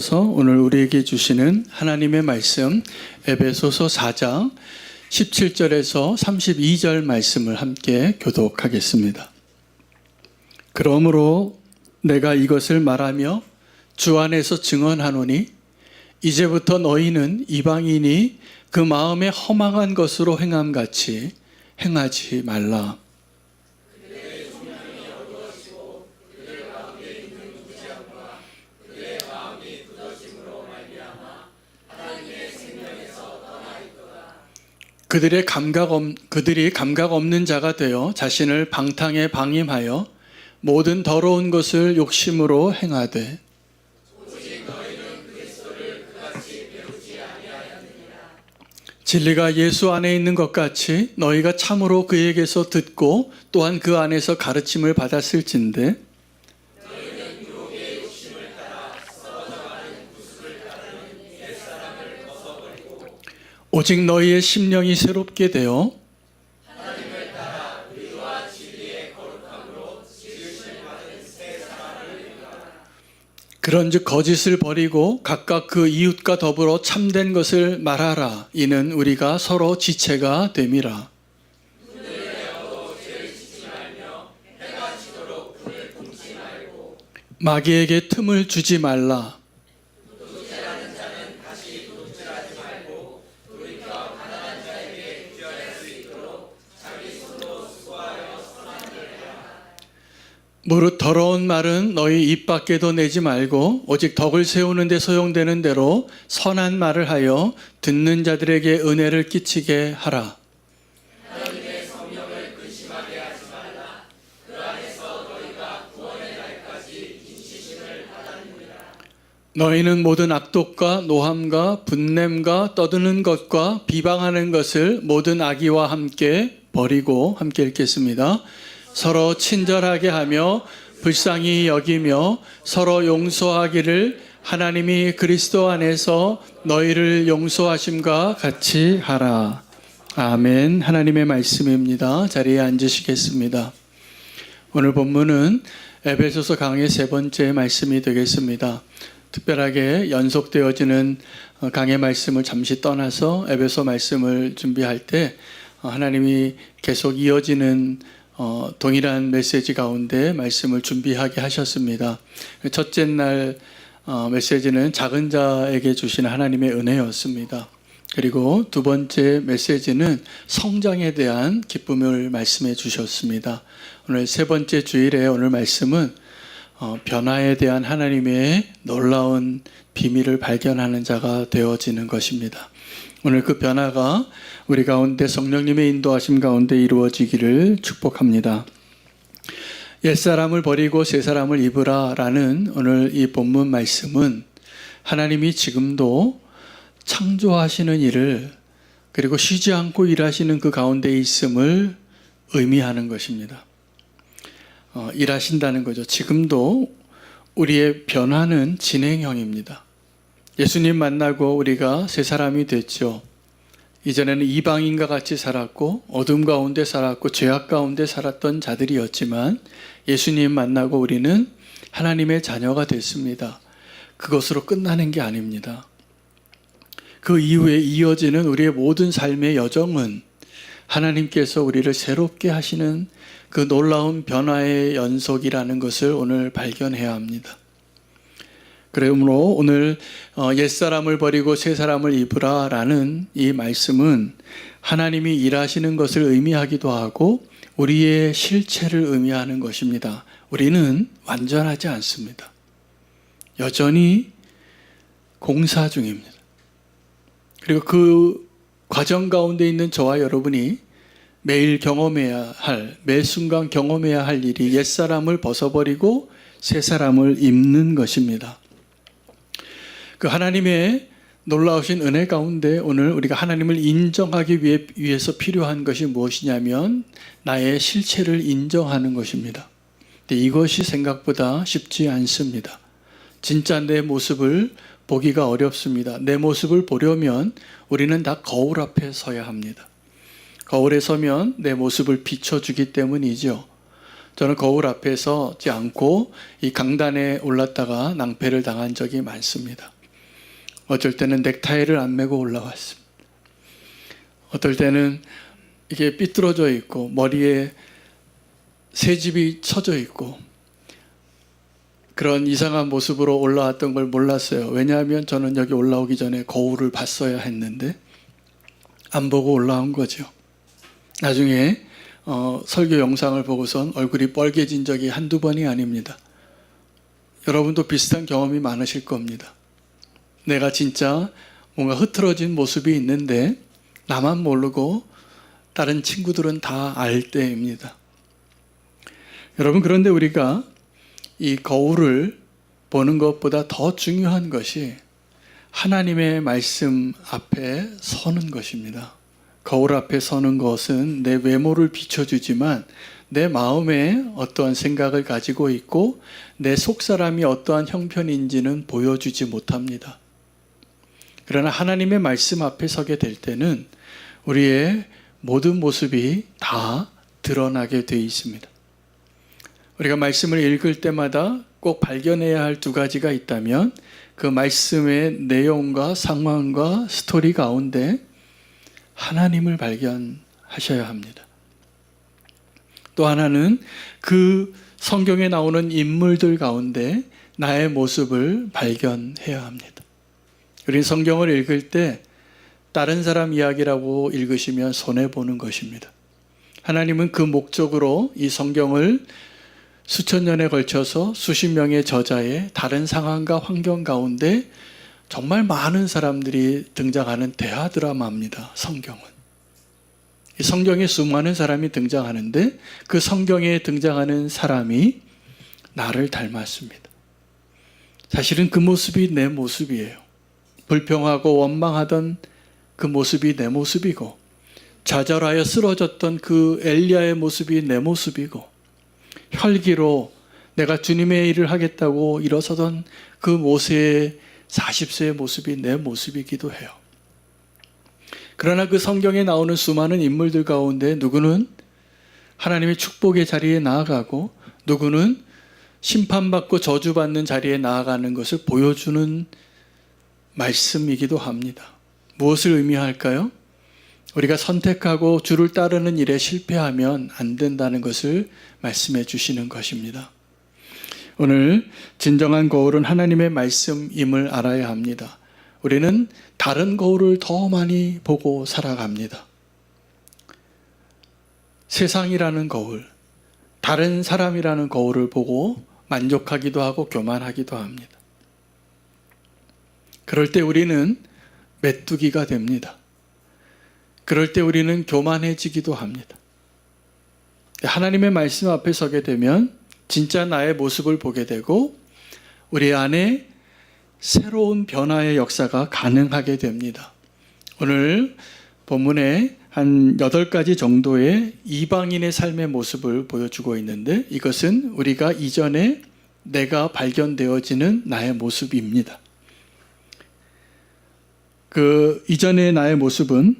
서 오늘 우리에게 주시는 하나님의 말씀 에베소서 4장 17절에서 32절 말씀을 함께 교독하겠습니다. 그러므로 내가 이것을 말하며 주 안에서 증언하노니 이제부터 너희는 이방인이 그 마음에 허망한 것으로 행함 같이 행하지 말라. 그들의 감각 없, 그들이 감각 없는 자가 되어 자신을 방탕에 방임하여 모든 더러운 것을 욕심으로 행하되 진리가 예수 안에 있는 것 같이 너희가 참으로 그에게서 듣고 또한 그 안에서 가르침을 받았을진데 오직 너희의 심령이 새롭게 되어 그런즉 거짓을 버리고 각각 그 이웃과 더불어 참된 것을 말하라. 이는 우리가 서로 지체가 됨이라. 마귀에게 틈을 주지 말라. 무릇 더러운 말은 너희 입 밖에도 내지 말고 오직 덕을 세우는 데 소용되는 대로 선한 말을 하여 듣는 자들에게 은혜를 끼치게 하라. 너희는 모든 악독과 노함과 분냄과 떠드는 것과 비방하는 것을 모든 악의와 함께 버리고 함께 읽겠습니다. 서로 친절하게 하며 불쌍히 여기며 서로 용서하기를 하나님이 그리스도 안에서 너희를 용서하심과 같이 하라. 아멘. 하나님의 말씀입니다. 자리에 앉으시겠습니다. 오늘 본문은 에베소서 강의 세 번째 말씀이 되겠습니다. 특별하게 연속되어지는 강의 말씀을 잠시 떠나서 에베소 말씀을 준비할 때 하나님이 계속 이어지는 어, 동일한 메시지 가운데 말씀을 준비하게 하셨습니다. 첫째 날 어, 메시지는 작은 자에게 주시는 하나님의 은혜였습니다. 그리고 두 번째 메시지는 성장에 대한 기쁨을 말씀해 주셨습니다. 오늘 세 번째 주일에 오늘 말씀은 어, 변화에 대한 하나님의 놀라운 비밀을 발견하는 자가 되어지는 것입니다. 오늘 그 변화가 우리 가운데 성령님의 인도하심 가운데 이루어지기를 축복합니다. 옛사람을 버리고 새사람을 입으라 라는 오늘 이 본문 말씀은 하나님이 지금도 창조하시는 일을 그리고 쉬지 않고 일하시는 그 가운데 있음을 의미하는 것입니다. 어, 일하신다는 거죠. 지금도 우리의 변화는 진행형입니다. 예수님 만나고 우리가 새 사람이 됐죠. 이전에는 이방인과 같이 살았고 어둠 가운데 살았고 죄악 가운데 살았던 자들이었지만 예수님 만나고 우리는 하나님의 자녀가 됐습니다. 그것으로 끝나는 게 아닙니다. 그 이후에 이어지는 우리의 모든 삶의 여정은 하나님께서 우리를 새롭게 하시는 그 놀라운 변화의 연속이라는 것을 오늘 발견해야 합니다. 그러므로 오늘 어, 옛사람을 버리고 새사람을 입으라 라는 이 말씀은 하나님이 일하시는 것을 의미하기도 하고 우리의 실체를 의미하는 것입니다. 우리는 완전하지 않습니다. 여전히 공사 중입니다. 그리고 그 과정 가운데 있는 저와 여러분이 매일 경험해야 할, 매 순간 경험해야 할 일이 옛사람을 벗어버리고 새사람을 입는 것입니다. 그 하나님의 놀라우신 은혜 가운데 오늘 우리가 하나님을 인정하기 위해, 위해서 필요한 것이 무엇이냐면 나의 실체를 인정하는 것입니다. 근데 이것이 생각보다 쉽지 않습니다. 진짜 내 모습을 보기가 어렵습니다. 내 모습을 보려면 우리는 다 거울 앞에 서야 합니다. 거울에 서면 내 모습을 비춰주기 때문이죠. 저는 거울 앞에 서지 않고 이 강단에 올랐다가 낭패를 당한 적이 많습니다. 어쩔 때는 넥타이를 안 메고 올라왔습니다. 어떨 때는 이게 삐뚤어져 있고 머리에 새집이 쳐져 있고 그런 이상한 모습으로 올라왔던 걸 몰랐어요. 왜냐하면 저는 여기 올라오기 전에 거울을 봤어야 했는데 안 보고 올라온 거죠. 나중에 어, 설교 영상을 보고선 얼굴이 뻘개진 적이 한두 번이 아닙니다. 여러분도 비슷한 경험이 많으실 겁니다. 내가 진짜 뭔가 흐트러진 모습이 있는데 나만 모르고 다른 친구들은 다 알 때입니다. 여러분 그런데 우리가 이 거울을 보는 것보다 더 중요한 것이 하나님의 말씀 앞에 서는 것입니다. 거울 앞에 서는 것은 내 외모를 비춰주지만 내 마음에 어떠한 생각을 가지고 있고 내 속사람이 어떠한 형편인지는 보여주지 못합니다. 그러나 하나님의 말씀 앞에 서게 될 때는 우리의 모든 모습이 다 드러나게 되어 있습니다. 우리가 말씀을 읽을 때마다 꼭 발견해야 할 두 가지가 있다면 그 말씀의 내용과 상황과 스토리 가운데 하나님을 발견하셔야 합니다. 또 하나는 그 성경에 나오는 인물들 가운데 나의 모습을 발견해야 합니다. 우리 성경을 읽을 때 다른 사람 이야기라고 읽으시면 손해보는 것입니다. 하나님은 그 목적으로 이 성경을 수천 년에 걸쳐서 수십 명의 저자의 다른 상황과 환경 가운데 정말 많은 사람들이 등장하는 대하 드라마입니다. 성경은. 이 성경에 수많은 사람이 등장하는데 그 성경에 등장하는 사람이 나를 닮았습니다. 사실은 그 모습이 내 모습이에요. 불평하고 원망하던 그 모습이 내 모습이고 좌절하여 쓰러졌던 그 엘리야의 모습이 내 모습이고 혈기로 내가 주님의 일을 하겠다고 일어서던 그 모세의 40세의 모습이 내 모습이기도 해요. 그러나 그 성경에 나오는 수많은 인물들 가운데 누구는 하나님의 축복의 자리에 나아가고 누구는 심판받고 저주받는 자리에 나아가는 것을 보여주는 말씀이기도 합니다. 무엇을 의미할까요? 우리가 선택하고 주를 따르는 일에 실패하면 안 된다는 것을 말씀해 주시는 것입니다. 오늘 진정한 거울은 하나님의 말씀임을 알아야 합니다. 우리는 다른 거울을 더 많이 보고 살아갑니다. 세상이라는 거울, 다른 사람이라는 거울을 보고 만족하기도 하고 교만하기도 합니다. 그럴 때 우리는 메뚜기가 됩니다. 그럴 때 우리는 교만해지기도 합니다. 하나님의 말씀 앞에 서게 되면 진짜 나의 모습을 보게 되고 우리 안에 새로운 변화의 역사가 가능하게 됩니다. 오늘 본문에 한 8가지 정도의 이방인의 삶의 모습을 보여주고 있는데 이것은 우리가 이전에 내가 발견되어지는 나의 모습입니다. 그 이전의 나의 모습은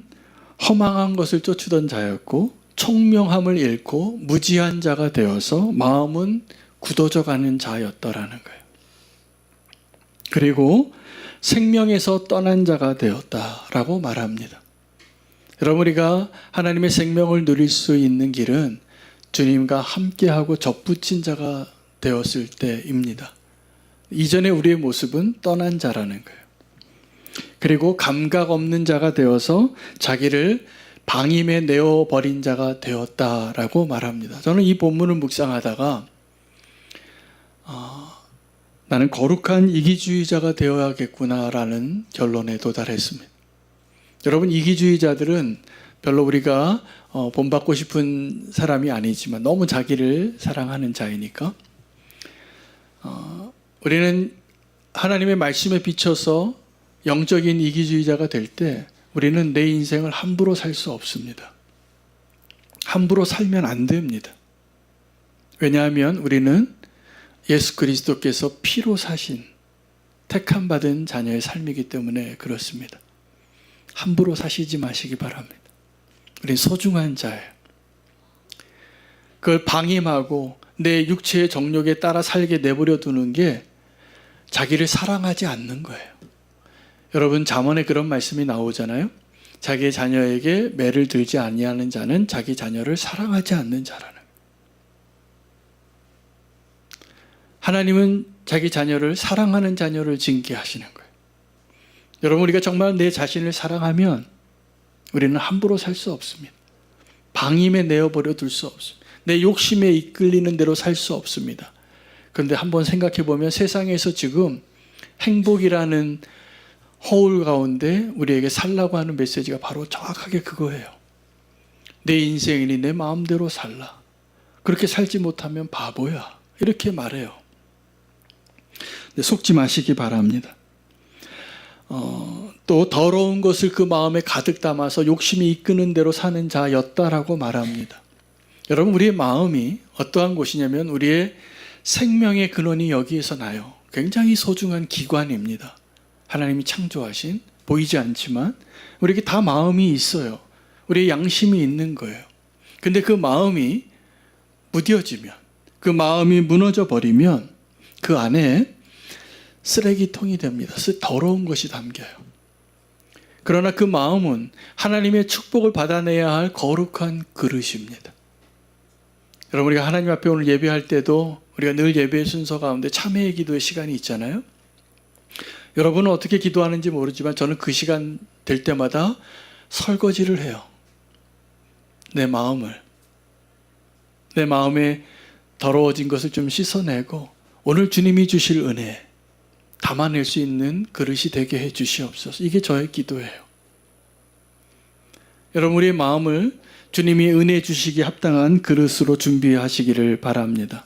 허망한 것을 쫓으던 자였고 총명함을 잃고 무지한 자가 되어서 마음은 굳어져 가는 자였더라는 거예요. 그리고 생명에서 떠난 자가 되었다라고 말합니다. 여러분 우리가 하나님의 생명을 누릴 수 있는 길은 주님과 함께하고 접붙인 자가 되었을 때입니다. 이전에 우리의 모습은 떠난 자라는 거예요. 그리고 감각 없는 자가 되어서 자기를 방임에 내어 버린 자가 되었다라고 말합니다. 저는 이 본문을 묵상하다가 아, 나는 거룩한 이기주의자가 되어야겠구나라는 결론에 도달했습니다. 여러분 이기주의자들은 별로 우리가 어, 본받고 싶은 사람이 아니지만 너무 자기를 사랑하는 자이니까 어, 우리는 하나님의 말씀에 비춰서 영적인 이기주의자가 될 때 우리는 내 인생을 함부로 살 수 없습니다. 함부로 살면 안 됩니다. 왜냐하면 우리는 예수 그리스도께서 피로 사신 택함 받은 자녀의 삶이기 때문에 그렇습니다. 함부로 사시지 마시기 바랍니다. 우린 소중한 자예요. 그걸 방임하고 내 육체의 정욕에 따라 살게 내버려 두는 게 자기를 사랑하지 않는 거예요. 여러분 잠언에 그런 말씀이 나오잖아요. 자기의 자녀에게 매를 들지 아니하는 자는 자기 자녀를 사랑하지 않는 자라는. 하나님은 자기 자녀를 사랑하는 자녀를 징계하시는 거예요. 여러분 우리가 정말 내 자신을 사랑하면 우리는 함부로 살 수 없습니다. 방임에 내어버려 둘 수 없습니다. 내 욕심에 이끌리는 대로 살 수 없습니다. 그런데 한번 생각해 보면 세상에서 지금 행복이라는 허울 가운데 우리에게 살라고 하는 메시지가 바로 정확하게 그거예요. 내 인생이니 내 마음대로 살라. 그렇게 살지 못하면 바보야. 이렇게 말해요. 속지 마시기 바랍니다. 어, 또 더러운 것을 그 마음에 가득 담아서 욕심이 이끄는 대로 사는 자였다라고 말합니다. 여러분 우리의 마음이 어떠한 곳이냐면 우리의 생명의 근원이 여기에서 나요. 굉장히 소중한 기관입니다. 하나님이 창조하신 보이지 않지만 우리에게 다 마음이 있어요. 우리의 양심이 있는 거예요. 근데 그 마음이 무뎌지면 그 마음이 무너져 버리면 그 안에 쓰레기통이 됩니다. 더러운 것이 담겨요. 그러나 그 마음은 하나님의 축복을 받아내야 할 거룩한 그릇입니다. 여러분 우리가 하나님 앞에 오늘 예배할 때도 우리가 늘 예배의 순서 가운데 참회의 기도의 시간이 있잖아요. 여러분은 어떻게 기도하는지 모르지만 저는 그 시간 될 때마다 설거지를 해요. 내 마음을 내 마음에 더러워진 것을 좀 씻어내고 오늘 주님이 주실 은혜 담아낼 수 있는 그릇이 되게 해 주시옵소서. 이게 저의 기도예요. 여러분 우리의 마음을 주님이 은혜 주시기 합당한 그릇으로 준비하시기를 바랍니다.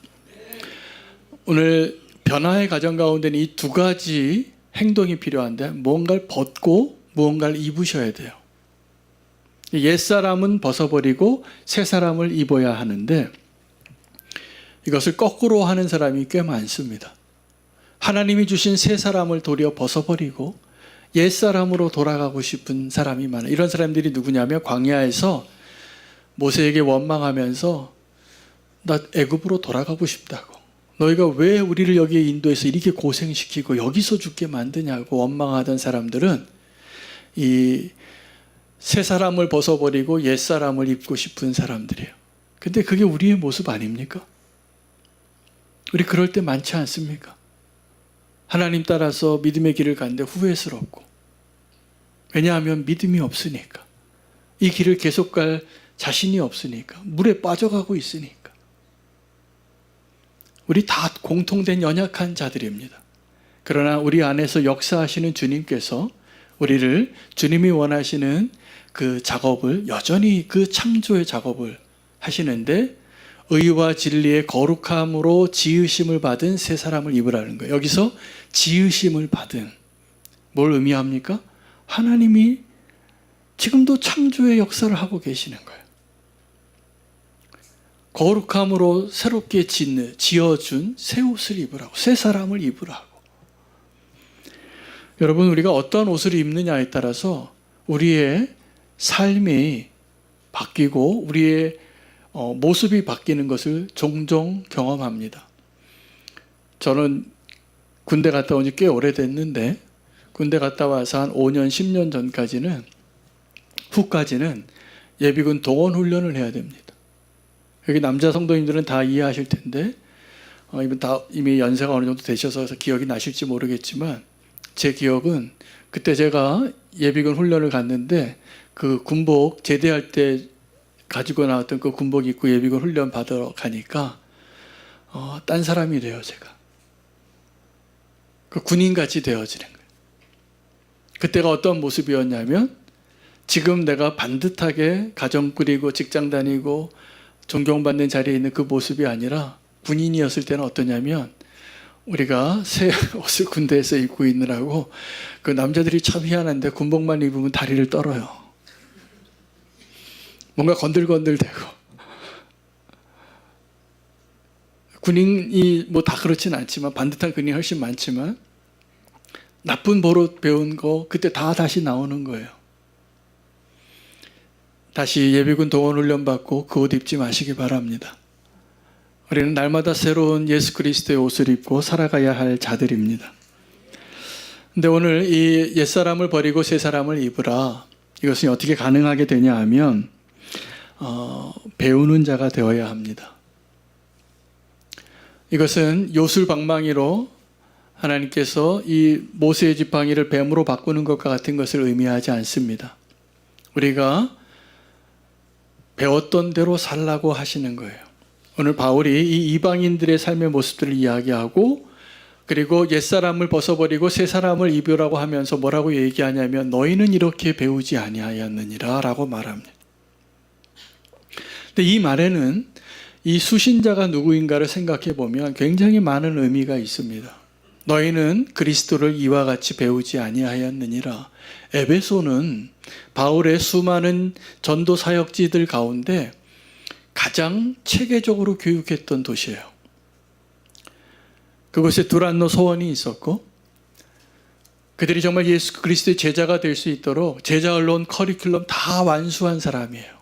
오늘 변화의 과정 가운데는 이 두 가지 행동이 필요한데 무언가를 벗고 무언가를 입으셔야 돼요. 옛 사람은 벗어버리고 새 사람을 입어야 하는데 이것을 거꾸로 하는 사람이 꽤 많습니다. 하나님이 주신 새 사람을 도리어 벗어버리고 옛 사람으로 돌아가고 싶은 사람이 많아요. 이런 사람들이 누구냐면 광야에서 모세에게 원망하면서 나 애굽으로 돌아가고 싶다고. 너희가 왜 우리를 여기에 인도해서 이렇게 고생시키고 여기서 죽게 만드냐고 원망하던 사람들은 이 새 사람을 벗어버리고 옛 사람을 입고 싶은 사람들이에요. 근데 그게 우리의 모습 아닙니까? 우리 그럴 때 많지 않습니까? 하나님 따라서 믿음의 길을 가는데 후회스럽고 왜냐하면 믿음이 없으니까 이 길을 계속 갈 자신이 없으니까 물에 빠져가고 있으니까 우리 다 공통된 연약한 자들입니다. 그러나 우리 안에서 역사하시는 주님께서 우리를 주님이 원하시는 그 작업을 여전히 그 창조의 작업을 하시는데 의와 진리의 거룩함으로 지으심을 받은 새 사람을 입으라는 거예요. 여기서 지으심을 받은 뭘 의미합니까? 하나님이 지금도 창조의 역사를 하고 계시는 거예요. 거룩함으로 새롭게 짓는, 지어준 새 옷을 입으라고, 새 사람을 입으라고. 여러분, 우리가 어떤 옷을 입느냐에 따라서 우리의 삶이 바뀌고 우리의 어, 모습이 바뀌는 것을 종종 경험합니다. 저는 군대 갔다 온 지 꽤 오래됐는데 군대 갔다 와서 한 5년, 10년 전까지는 후까지는 예비군 동원 훈련을 해야 됩니다. 여기 남자 성도님들은 다 이해하실 텐데 어, 이분 다 이미 연세가 어느 정도 되셔서 기억이 나실지 모르겠지만 제 기억은 그때 제가 예비군 훈련을 갔는데 그 군복 제대할 때 가지고 나왔던 그 군복 입고 예비군 훈련 받으러 가니까 어, 딴 사람이 돼요 제가. 그 군인같이 되어지는 그때가 어떤 모습이었냐면 지금 내가 반듯하게 가정 꾸리고 직장 다니고 존경받는 자리에 있는 그 모습이 아니라 군인이었을 때는 어떠냐면 우리가 새 옷을 군대에서 입고 있느라고 그 남자들이 참 희한한데 군복만 입으면 다리를 떨어요. 뭔가 건들건들대고 군인이 뭐 다 그렇진 않지만 반듯한 군인이 훨씬 많지만 나쁜 버릇 배운 거 그때 다 다시 나오는 거예요. 다시 예비군 동원 훈련 받고 그 옷 입지 마시기 바랍니다. 우리는 날마다 새로운 예수 그리스도의 옷을 입고 살아가야 할 자들입니다. 근데 오늘 이 옛사람을 버리고 새 사람을 입으라. 이것은 어떻게 가능하게 되냐 하면 어, 배우는 자가 되어야 합니다. 이것은 요술방망이로 하나님께서 이 모세의 지팡이를 뱀으로 바꾸는 것과 같은 것을 의미하지 않습니다. 우리가 배웠던 대로 살라고 하시는 거예요. 오늘 바울이 이 이방인들의 삶의 모습들을 이야기하고 그리고 옛사람을 벗어버리고 새 사람을 입으라고 하면서 뭐라고 얘기하냐면 너희는 이렇게 배우지 아니하였느니라 라고 말합니다. 근데 이 말에는 이 수신자가 누구인가를 생각해 보면 굉장히 많은 의미가 있습니다. 너희는 그리스도를 이와 같이 배우지 아니하였느니라. 에베소는 바울의 수많은 전도 사역지들 가운데 가장 체계적으로 교육했던 도시예요. 그곳에 두란노 소원이 있었고 그들이 정말 예수 그리스도의 제자가 될 수 있도록 제자 언론 커리큘럼 다 완수한 사람이에요.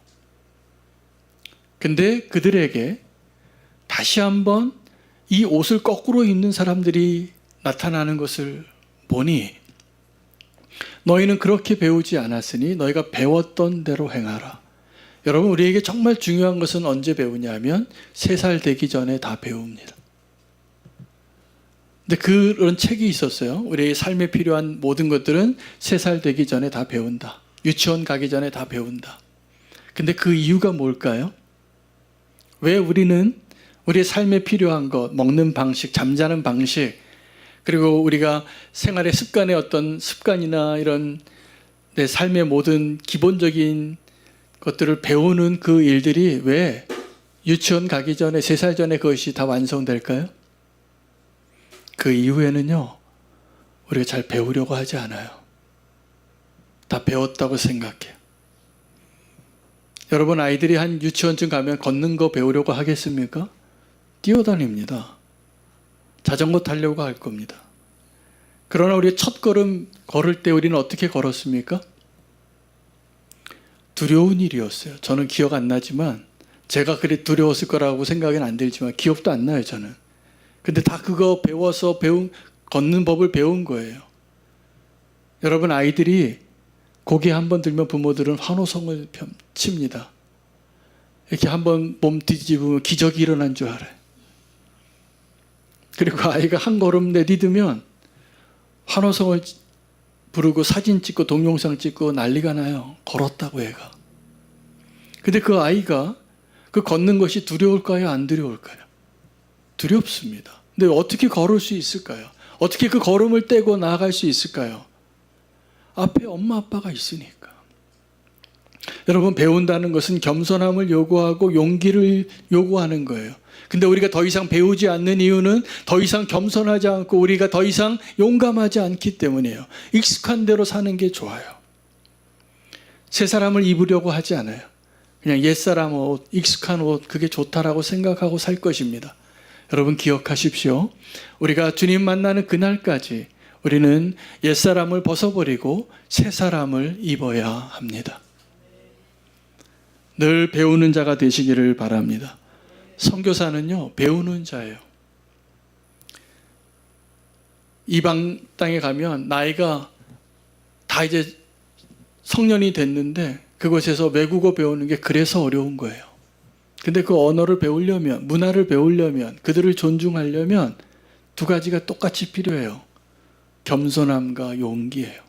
근데 그들에게 다시 한번 이 옷을 거꾸로 입는 사람들이 나타나는 것을 보니 너희는 그렇게 배우지 않았으니 너희가 배웠던 대로 행하라. 여러분 우리에게 정말 중요한 것은 언제 배우냐면 세 살 되기 전에 다 배웁니다. 근데 그런 책이 있었어요. 우리의 삶에 필요한 모든 것들은 세 살 되기 전에 다 배운다. 유치원 가기 전에 다 배운다. 근데 그 이유가 뭘까요? 왜 우리는 우리의 삶에 필요한 것, 먹는 방식, 잠자는 방식, 그리고 우리가 생활의 습관의 어떤 습관이나 이런 내 삶의 모든 기본적인 것들을 배우는 그 일들이 왜 유치원 가기 전에 세 살 전에 그것이 다 완성될까요? 그 이후에는요 우리가 잘 배우려고 하지 않아요. 다 배웠다고 생각해요. 여러분 아이들이 한 유치원쯤 가면 걷는 거 배우려고 하겠습니까? 뛰어다닙니다. 자전거 타려고 할 겁니다. 그러나 우리 첫 걸음 걸을 때 우리는 어떻게 걸었습니까? 두려운 일이었어요. 저는 기억 안 나지만 제가 그리 두려웠을 거라고 생각은 안 들지만 기억도 안 나요, 저는. 근데 다 그거 배워서 배운 걷는 법을 배운 거예요. 여러분 아이들이 고개 한 번 들면 부모들은 환호성을 칩니다. 이렇게 한 번 몸 뒤집으면 기적이 일어난 줄 알아요. 그리고 아이가 한 걸음 내디디면 환호성을 부르고 사진 찍고 동영상 찍고 난리가 나요. 걸었다고 애가. 근데 그 아이가 그 걷는 것이 두려울까요? 안 두려울까요? 두렵습니다. 근데 어떻게 걸을 수 있을까요? 어떻게 그 걸음을 떼고 나아갈 수 있을까요? 앞에 엄마 아빠가 있으니까. 여러분 배운다는 것은 겸손함을 요구하고 용기를 요구하는 거예요. 근데 우리가 더 이상 배우지 않는 이유는 더 이상 겸손하지 않고 우리가 더 이상 용감하지 않기 때문이에요. 익숙한 대로 사는 게 좋아요. 새 사람을 입으려고 하지 않아요. 그냥 옛사람 옷, 익숙한 옷, 그게 좋다라고 생각하고 살 것입니다. 여러분 기억하십시오. 우리가 주님 만나는 그날까지 우리는 옛사람을 벗어버리고 새 사람을 입어야 합니다. 늘 배우는 자가 되시기를 바랍니다. 선교사는요 배우는 자예요. 이방 땅에 가면 나이가 다 이제 성년이 됐는데 그곳에서 외국어 배우는 게 그래서 어려운 거예요. 근데 그 언어를 배우려면 문화를 배우려면 그들을 존중하려면 두 가지가 똑같이 필요해요. 겸손함과 용기예요.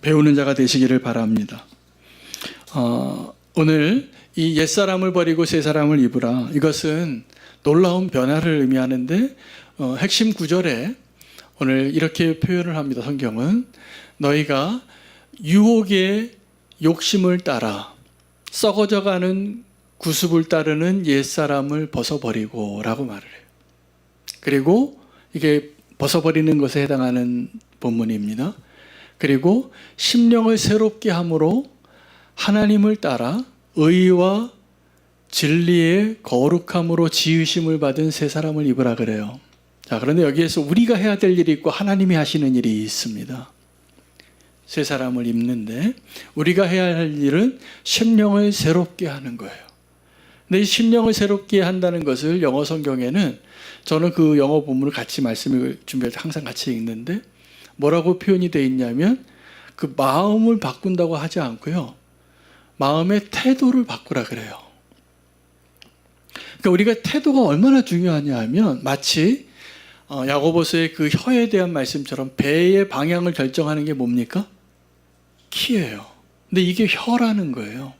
배우는 자가 되시기를 바랍니다. 어, 오늘 이 옛사람을 버리고 새 사람을 입으라. 이것은 놀라운 변화를 의미하는데 어, 핵심 구절에 오늘 이렇게 표현을 합니다. 성경은 너희가 유혹의 욕심을 따라 썩어져가는 구습을 따르는 옛사람을 벗어버리고 라고 말을 해요. 그리고 이게 벗어버리는 것에 해당하는 본문입니다. 그리고 심령을 새롭게 함으로 하나님을 따라 의와 진리의 거룩함으로 지으심을 받은 새 사람을 입으라 그래요. 자, 그런데 여기에서 우리가 해야 될 일이 있고 하나님이 하시는 일이 있습니다. 새 사람을 입는데 우리가 해야 할 일은 심령을 새롭게 하는 거예요. 내 심령을 새롭게 한다는 것을 영어 성경에는 저는 그 영어 본문을 같이 말씀을 준비할 때 항상 같이 읽는데 뭐라고 표현이 되어 있냐면 그 마음을 바꾼다고 하지 않고요. 마음의 태도를 바꾸라 그래요. 그러니까 우리가 태도가 얼마나 중요하냐 하면 마치 어, 야고보서의 그 혀에 대한 말씀처럼 배의 방향을 결정하는 게 뭡니까? 키예요. 근데 이게 혀라는 거예요.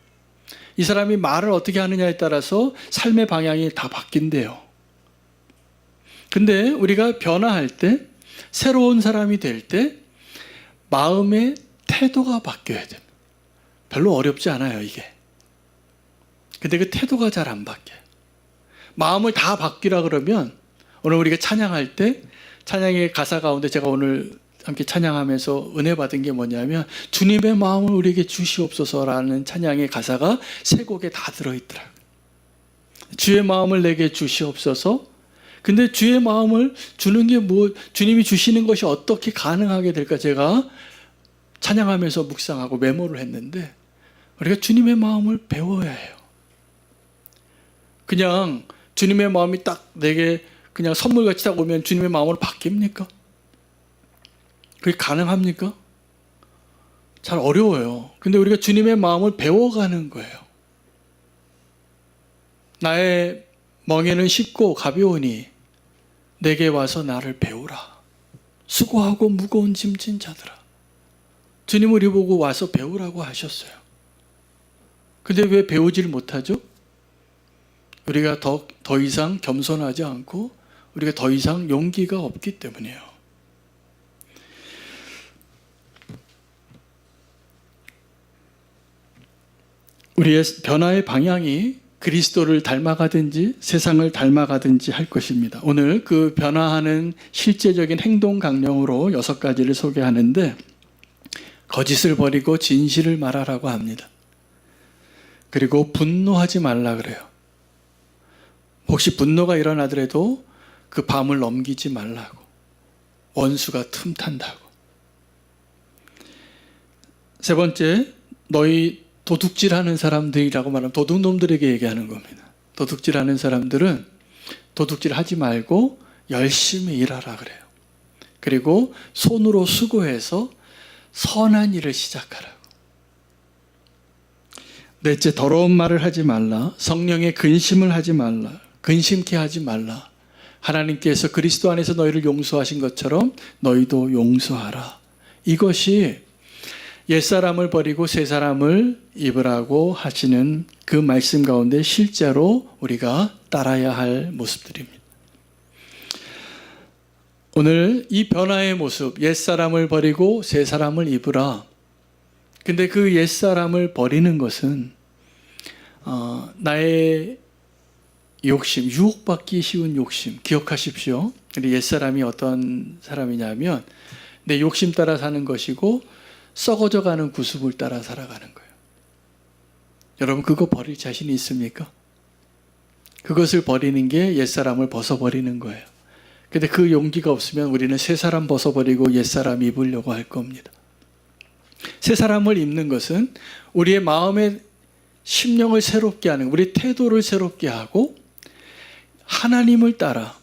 이 사람이 말을 어떻게 하느냐에 따라서 삶의 방향이 다 바뀐대요. 근데 우리가 변화할 때, 새로운 사람이 될 때, 마음의 태도가 바뀌어야 됩니다. 별로 어렵지 않아요, 이게. 근데 그 태도가 잘 안 바뀌어요. 마음을 다 바뀌라 그러면, 오늘 우리가 찬양할 때, 찬양의 가사 가운데 제가 오늘 함께 찬양하면서 은혜 받은 게 뭐냐면 주님의 마음을 우리에게 주시옵소서라는 찬양의 가사가 세 곡에 다 들어있더라고요. 주의 마음을 내게 주시옵소서. 근데 주의 마음을 주는 게 뭐, 주님이 주시는 것이 어떻게 가능하게 될까 제가 찬양하면서 묵상하고 메모를 했는데 우리가 주님의 마음을 배워야 해요. 그냥 주님의 마음이 딱 내게 그냥 선물같이 딱 오면 주님의 마음으로 바뀝니까? 그게 가능합니까? 잘 어려워요. 근데 우리가 주님의 마음을 배워가는 거예요. 나의 멍에는 쉽고 가벼우니 내게 와서 나를 배우라. 수고하고 무거운 짐진 자들아. 주님 우리 보고 와서 배우라고 하셨어요. 근데 왜 배우질 못하죠? 우리가 더, 더 이상 겸손하지 않고 우리가 더 이상 용기가 없기 때문이에요. 우리의 변화의 방향이 그리스도를 닮아가든지 세상을 닮아가든지 할 것입니다. 오늘 그 변화하는 실제적인 행동 강령으로 여섯 가지를 소개하는데 거짓을 버리고 진실을 말하라고 합니다. 그리고 분노하지 말라 그래요. 혹시 분노가 일어나더라도 그 밤을 넘기지 말라고. 원수가 틈탄다고. 세 번째, 너희 도둑질하는 사람들이라고 말하면 도둑놈들에게 얘기하는 겁니다. 도둑질하는 사람들은 도둑질하지 말고 열심히 일하라 그래요. 그리고 손으로 수고해서 선한 일을 시작하라고. 넷째 더러운 말을 하지 말라. 성령의 근심을 하지 말라. 근심케 하지 말라. 하나님께서 그리스도 안에서 너희를 용서하신 것처럼 너희도 용서하라. 이것이 옛사람을 버리고 새 사람을 입으라고 하시는 그 말씀 가운데 실제로 우리가 따라야 할 모습들입니다. 오늘 이 변화의 모습, 옛사람을 버리고 새 사람을 입으라. 근데 그 옛사람을 버리는 것은 어, 나의 욕심, 유혹받기 쉬운 욕심 기억하십시오. 근데 옛사람이 어떤 사람이냐면 내 욕심 따라 사는 것이고 썩어져 가는 구습을 따라 살아가는 거예요. 여러분 그거 버릴 자신이 있습니까? 그것을 버리는 게 옛사람을 벗어버리는 거예요. 근데 그 용기가 없으면 우리는 새 사람 벗어버리고 옛사람 입으려고 할 겁니다. 새 사람을 입는 것은 우리의 마음의 심령을 새롭게 하는, 우리 태도를 새롭게 하고 하나님을 따라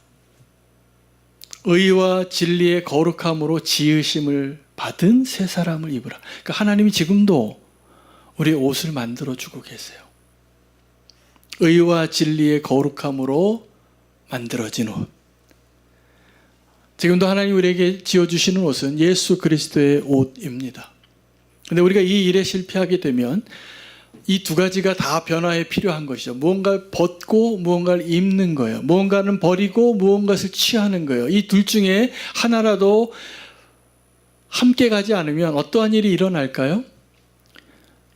의와 진리의 거룩함으로 지으심을 받은 새 사람을 입으라. 그러니까 하나님이 지금도 우리 옷을 만들어 주고 계세요. 의와 진리의 거룩함으로 만들어진 옷. 지금도 하나님 우리에게 지어 주시는 옷은 예수 그리스도의 옷입니다. 근데 우리가 이 일에 실패하게 되면 이 두 가지가 다 변화에 필요한 것이죠. 무언가를 벗고 무언가를 입는 거예요. 무언가는 버리고 무언가를 취하는 거예요. 이 둘 중에 하나라도 함께 가지 않으면 어떠한 일이 일어날까요?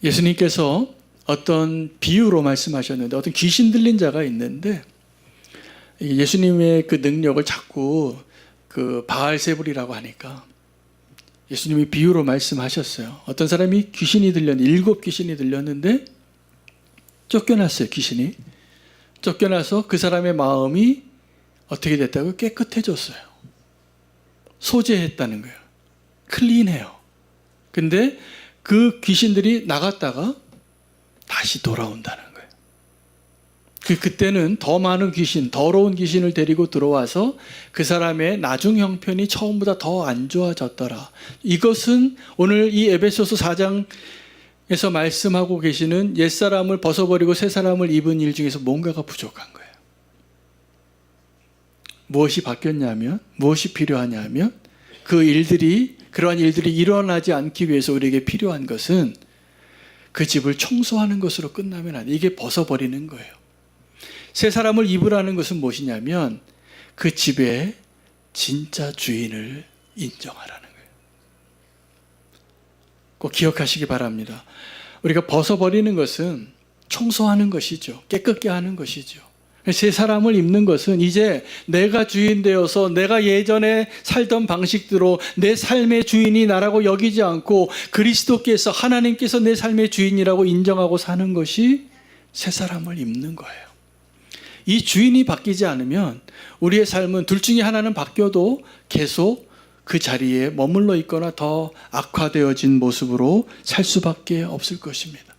예수님께서 어떤 비유로 말씀하셨는데 어떤 귀신 들린 자가 있는데 예수님의 그 능력을 자꾸 그 바알세불이라고 하니까 예수님이 비유로 말씀하셨어요. 어떤 사람이 귀신이 들렸는데 일곱 귀신이 들렸는데 쫓겨났어요. 귀신이 쫓겨나서 그 사람의 마음이 어떻게 됐다고 깨끗해졌어요. 소재했다는 거예요. 클린해요. 근데 그 귀신들이 나갔다가 다시 돌아온다는. 그 그때는 더 많은 귀신, 더러운 귀신을 데리고 들어와서 그 사람의 나중 형편이 처음보다 더 안 좋아졌더라. 이것은 오늘 이 에베소서 4장에서 말씀하고 계시는 옛 사람을 벗어버리고 새 사람을 입은 일 중에서 뭔가가 부족한 거예요. 무엇이 바뀌었냐면 무엇이 필요하냐면 그 일들이 그러한 일들이 일어나지 않기 위해서 우리에게 필요한 것은 그 집을 청소하는 것으로 끝나면 안 돼. 이게 벗어버리는 거예요. 새 사람을 입으라는 것은 무엇이냐면 그 집의 진짜 주인을 인정하라는 거예요. 꼭 기억하시기 바랍니다. 우리가 벗어버리는 것은 청소하는 것이죠. 깨끗게 하는 것이죠. 새 사람을 입는 것은 이제 내가 주인 되어서 내가 예전에 살던 방식대로 내 삶의 주인이 나라고 여기지 않고 그리스도께서 하나님께서 내 삶의 주인이라고 인정하고 사는 것이 새 사람을 입는 거예요. 이 주인이 바뀌지 않으면 우리의 삶은 둘 중에 하나는 바뀌어도 계속 그 자리에 머물러 있거나 더 악화되어진 모습으로 살 수밖에 없을 것입니다.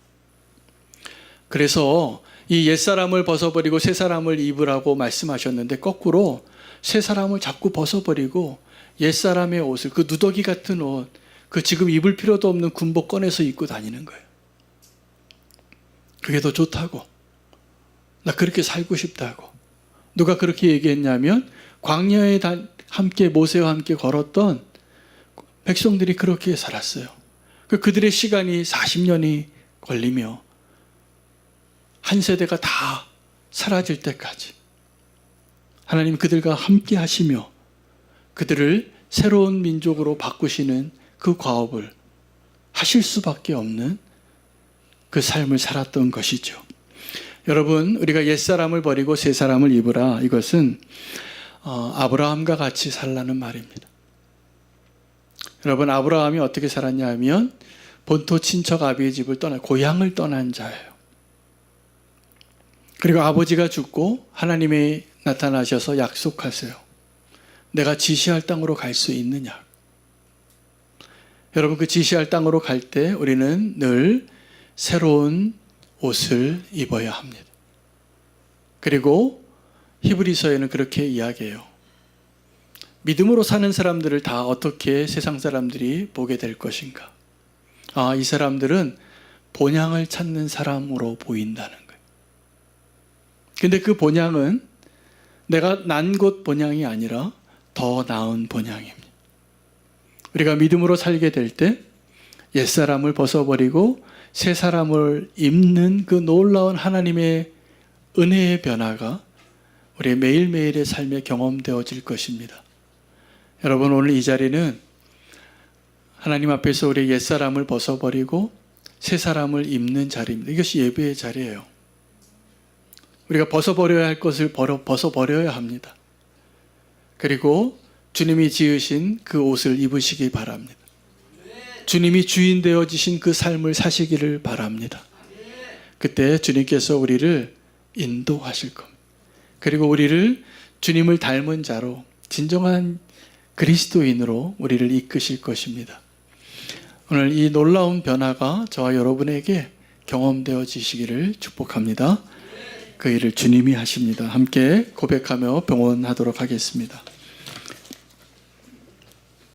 그래서 이 옛사람을 벗어버리고 새 사람을 입으라고 말씀하셨는데 거꾸로 새 사람을 자꾸 벗어버리고 옛사람의 옷을 그 누더기 같은 옷, 그 지금 입을 필요도 없는 군복 꺼내서 입고 다니는 거예요. 그게 더 좋다고. 나 그렇게 살고 싶다고. 누가 그렇게 얘기했냐면 광야에 다- 함께 모세와 함께 걸었던 백성들이 그렇게 살았어요. 그 그들의 시간이 40년이 걸리며 한 세대가 다 사라질 때까지 하나님 그들과 함께 하시며 그들을 새로운 민족으로 바꾸시는 그 과업을 하실 수밖에 없는 그 삶을 살았던 것이죠. 여러분, 우리가 옛사람을 버리고 새 사람을 입으라. 이것은 어, 아브라함과 같이 살라는 말입니다. 여러분, 아브라함이 어떻게 살았냐 하면 본토 친척 아비의 집을 떠나 고향을 떠난 자예요. 그리고 아버지가 죽고 하나님이 나타나셔서 약속하세요. 내가 지시할 땅으로 갈 수 있느냐? 여러분 그 지시할 땅으로 갈 때 우리는 늘 새로운 옷을 입어야 합니다. 그리고 히브리서에는 그렇게 이야기해요. 믿음으로 사는 사람들을 다 어떻게 세상 사람들이 보게 될 것인가? 아, 이 사람들은 본향을 찾는 사람으로 보인다는 거예요. 근데 그 본향은 내가 난 곳 본향이 아니라 더 나은 본향입니다. 우리가 믿음으로 살게 될 때 옛사람을 벗어버리고 새 사람을 입는 그 놀라운 하나님의 은혜의 변화가 우리의 매일매일의 삶에 경험되어질 것입니다. 여러분 오늘 이 자리는 하나님 앞에서 우리의 옛사람을 벗어버리고 새 사람을 입는 자리입니다. 이것이 예배의 자리예요. 우리가 벗어버려야 할 것을 벗어버려야 합니다. 그리고 주님이 지으신 그 옷을 입으시기 바랍니다. 주님이 주인 되어지신 그 삶을 사시기를 바랍니다. 그때 주님께서 우리를 인도하실 겁니다. 그리고 우리를 주님을 닮은 자로 진정한 그리스도인으로 우리를 이끄실 것입니다. 오늘 이 놀라운 변화가 저와 여러분에게 경험되어 지시기를 축복합니다. 그 일을 주님이 하십니다. 함께 고백하며 병원하도록 하겠습니다.